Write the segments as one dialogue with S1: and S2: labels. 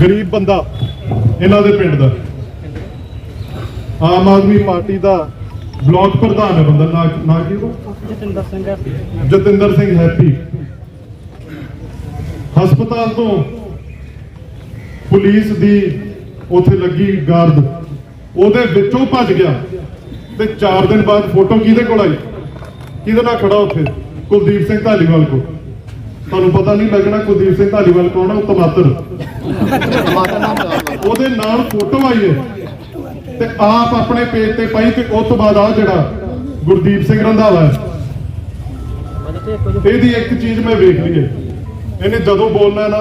S1: ਗਰੀਬ ਬੰਦਾ ਇਹਨਾਂ ਦੇ ਪਿੰਡ ਦਾ। ਆਮ ਆਦਮੀ ਪਾਰਟੀ ਦਾ ਬਲਾਕ ਪ੍ਰਧਾਨ ਹੈ ਬੰਦਾ ਨਾ ਨਾ ਕੀ?
S2: ਜਤਿੰਦਰ ਸਿੰਘ ਹੈ।
S1: ਜਤਿੰਦਰ ਸਿੰਘ ਹੈਪੀ। ਹਸਪਤਾਲ ਤੋਂ ਪੁਲਿਸ ਦੀ ਉੱਥੇ ਲੱਗੀ ਗਾਰਡ ਉਹਦੇ ਵਿੱਚੋਂ ਭੱਜ ਗਿਆ ਤੇ 4 ਦਿਨ ਬਾਅਦ ਫੋਟੋ ਕਿਹਦੇ ਕੋਲ ਆਈ? ਕਿਹਦੇ ਨਾਲ ਖੜਾ ਉੱਥੇ? ਕੁਲਦੀਪ ਸਿੰਘ ਢਾਲੀਵਾਲ ਕੋਲ। ਤੁਹਾਨੂੰ ਪਤਾ ਨਹੀਂ ਲੱਗਣਾ ਕੁਲਦੀਪ ਸਿੰਘ ਢਾਲੀਵਾਲ ਕੌਣ ਹੈ ਉਹ ਟਮਾਟਰ ਉਹਦੇ ਨਾਲ ਫੋਟੋ ਆਈ ਹੈ ਤੇ ਆਪ ਆਪਣੇ ਪੇਜ ਤੇ ਪਾਈ ਤੇ ਉਸ ਤੋਂ ਬਾਅਦ ਆ ਜਿਹੜਾ ਗੁਰਦੀਪ ਸਿੰਘ ਰੰਧਾਵਾ ਇਹਦੀ ਇੱਕ ਚੀਜ਼ ਮੈਂ ਵੇਖ ਲਈ ਹੈ। ਇਹਨੇ ਜਦੋਂ ਬੋਲਣਾ ਨਾ,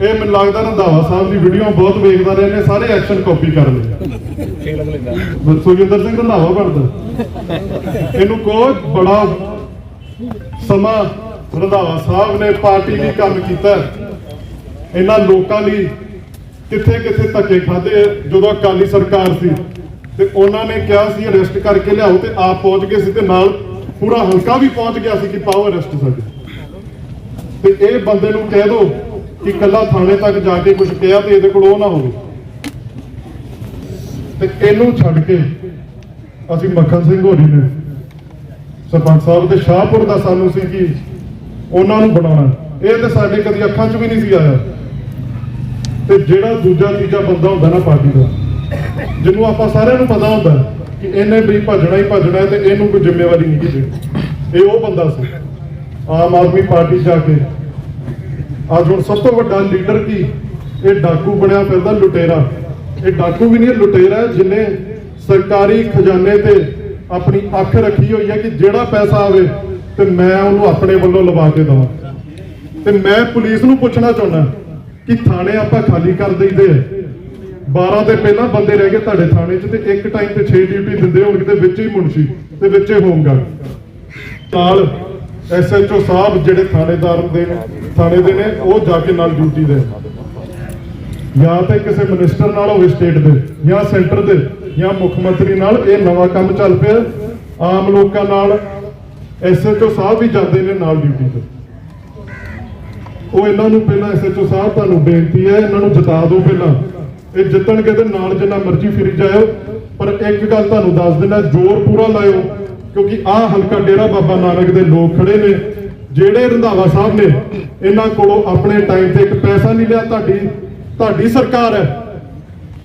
S1: ਇਹ ਮੈਨੂੰ ਲੱਗਦਾ ਰੰਧਾਵਾ ਸਾਹਿਬ ਦੀ ਵੀਡੀਓ ਬਹੁਤ ਵੇਖਦਾ ਰਿਹਾ, ਇਹਨੇ ਸਾਰੇ ਐਕਸ਼ਨ ਕਾਪੀ ਕਰ ਲਏ। ਸੁਖਿੰਦਰ ਸਿੰਘ ਰੰਧਾਵਾ ਬਣਦਾ। ਇਹਨੂੰ ਕੋ ਬੜਾ ਸਮਾਂ ਰੰਧਾਵਾ ਸਾਹਿਬ ਨੇ ਪਾਰਟੀ ਲਈ ਕੰਮ ਕੀਤਾ। ਇਹਨਾਂ ਲੋਕਾਂ ਲਈ ਕਿੱਥੇ ਕਿੱਥੇ ਧੱਕੇ ਖਾਦੇ ਜਦੋਂ ਅਕਾਲੀ ਸਰਕਾਰ ਸੀ। ਤੇ ਉਹਨਾਂ ਨੇ ਕਿਹਾ ਸੀ ਅਰੈਸਟ ਕਰਕੇ ਲਿਆਓ ਤੇ ਆਪ ਪਹੁੰਚ ਗਏ ਸੀ ਤੇ ਨਾਲ ਪੂਰਾ ਹਲਕਾ ਵੀ ਪਹੁੰਚ ਗਿਆ ਸੀ ਕਿ ਪਾਓ ਅਰੈਸਟ ਸਾਡੇ। ਤੇ ਇਹ ਬੰਦੇ ਨੂੰ ਕਹਿ ਦੋ ਕਿ ਕੱਲਾ ਥਾਣੇ ਤੱਕ ਜਾ ਕੇ ਕੁਝ ਕਿਹਾ ਤੇ ਇਹਦੇ ਕੋਲ ਉਹ ਨਾ ਹੋਵੇ। ਤੇ ਇਹਨੂੰ ਛੱਡ ਕੇ ਅਸੀਂ ਮੱਖਣ ਸਿੰਘ ਹੋਰੀ ਨੇ, ਸਰਪੰਚ ਸਾਹਿਬ ਤੇ ਸ਼ਾਹਪੁਰ ਦਾ ਸਾਨੂੰ ਸੀ ਕਿ ਉਹਨਾਂ ਨੂੰ ਬਣਾਉਣਾ ਇਹ ਤੇ ਸਾਡੇ ਕਦੀ ਅੱਖਾਂ 'ਚ ਵੀ ਨਹੀਂ ਸੀ ਆਇਆ। ਤੇ ਜਿਹੜਾ ਦੂਜਾ ਤੀਜਾ ਬੰਦਾ ਹੁੰਦਾ ਨਾ ਪਾਰਟੀ ਦਾ, ਜਿਹਨੂੰ ਆਪਾਂ ਸਾਰਿਆਂ ਨੂੰ ਪਤਾ ਹੁੰਦਾ ਕਿ ਇਹਨੇ ਵੀ ਭੱਜਣਾ ਹੀ ਭੱਜਣਾ ਤੇ ਇਹਨੂੰ ਕੋਈ ਜ਼ਿੰਮੇਵਾਰੀ ਨਹੀਂ ਕਿਸੇ ਇਹ ਉਹ ਬੰਦਾ ਸੀ, ਆਮ ਆਦਮੀ ਪਾਰਟੀ ਜਾ ਕੇ। ਅੱਜ ਹੁਣ ਸਭ ਤੋਂ ਵੱਡਾ ਲੀਡਰ ਕੀ? ਇਹ ਡਾਕੂ ਬਣਿਆ ਫਿਰਦਾ ਲੁਟੇਰਾ। ਇਹ ਡਾਕੂ ਵੀ ਨਹੀਂ ਲੁਟੇਰਾ ਹੈ ਜਿਨੇ ਸਰਕਾਰੀ ਖਜ਼ਾਨੇ ਤੇ ਆਪਣੀ ਅੱਖ ਰੱਖੀ ਹੋਈ ਹੈ ਕਿ ਜਿਹੜਾ ਪੈਸਾ ਆਵੇ ਤੇ ਮੈਂ ਉਹਨੂੰ ਆਪਣੇ ਵੱਲੋਂ ਲਵਾ ਕੇ ਦਵਾਂ। ਤੇ ਮੈਂ ਪੁਲਿਸ ਨੂੰ ਪੁੱਛਣਾ ਚਾਹੁੰਦਾ ਕਿ ਥਾਣੇ ਆਪਾਂ ਖਾਲੀ ਕਰ ਦਈਦੇ ਆ। 12 ਦੇ ਪਹਿਲਾਂ ਬੰਦੇ ਰਹਿ ਗਏ ਤੁਹਾਡੇ ਥਾਣੇ 'ਚ ਤੇ ਇੱਕ ਟਾਈਮ ਤੇ 6 ਡਿਊਟੀ ਦਿੰਦੇ ਹੋਣਗੇ ਤੇ ਵਿੱਚ ਹੀ ਮੁਨਸ਼ੀ ਤੇ ਵਿੱਚ ਹੀ ਹੋਮਗਾਰਡ। ਨਾਲ ਐਸਐਚਓ ਸਾਹਿਬ ਜਿਹੜੇ ਥਾਣੇਦਾਰ ਦੇ ਥਾਣੇ ਦੇ ਨੇ, ਉਹ ਜਾ ਕੇ ਨਾਲ ਡਿਊਟੀ ਦੇ ਜਾਂ ਤੇ ਕਿਸੇ ਮਿਨਿਸਟਰ ਨਾਲ ਹੋਵੇ ਸਟੇਟ ਦੇ, ਜਾਂ ਸੈਂਟਰ ਦੇ, ਜਾਂ ਮੁੱਖ ਮੰਤਰੀ ਨਾਲ ਇਹ ਨਵਾਂ ਕੰਮ ਚੱਲ ਪਿਆ। ਆਮ ਲੋਕਾਂ ਨਾਲ ਐਸਐਚਓ ਸਾਹਿਬ ਵੀ ਜਾਂਦੇ ਨੇ ਨਾਲ ਡਿਊਟੀ ਤੇ। ਉਹ ਇਹਨਾਂ ਨੂੰ ਪਹਿਲਾਂ ਐਸਐਚਓ ਸਾਹਿਬ ਤੁਹਾਨੂੰ ਬੇਨਤੀ ਹੈ, ਇਹਨਾਂ ਨੂੰ ਜਿਤਾ ਦਿਓ ਪਹਿਲਾਂ। ਇਹ ਜਿੱਤਣਗੇ ਤੇ ਨਾਲ ਜਿੰਨਾ ਮਰਜ਼ੀ ਫਿਰੀ ਜਾਇਓ, ਪਰ ਇੱਕ ਗੱਲ ਤੁਹਾਨੂੰ ਦੱਸ ਦਿੰਦਾ, ਜ਼ੋਰ ਪੂਰਾ ਲਾਇਓ, ਕਿਉਂਕਿ ਆਹ ਹਲਕਾ ਡੇਰਾ ਬਾਬਾ ਨਾਨਕ ਦੇ ਲੋਕ ਖੜੇ ਨੇ। ਜਿਹੜੇ ਰੰਧਾਵਾ ਸਾਹਿਬ ਨੇ, ਇਹਨਾਂ ਕੋਲੋਂ ਆਪਣੇ ਟਾਈਮ ਤੇ ਇੱਕ ਪੈਸਾ ਨਹੀਂ ਲਿਆ, ਤੁਹਾਡੀ ਤੁਹਾਡੀ ਸਰਕਾਰ ਹੈ।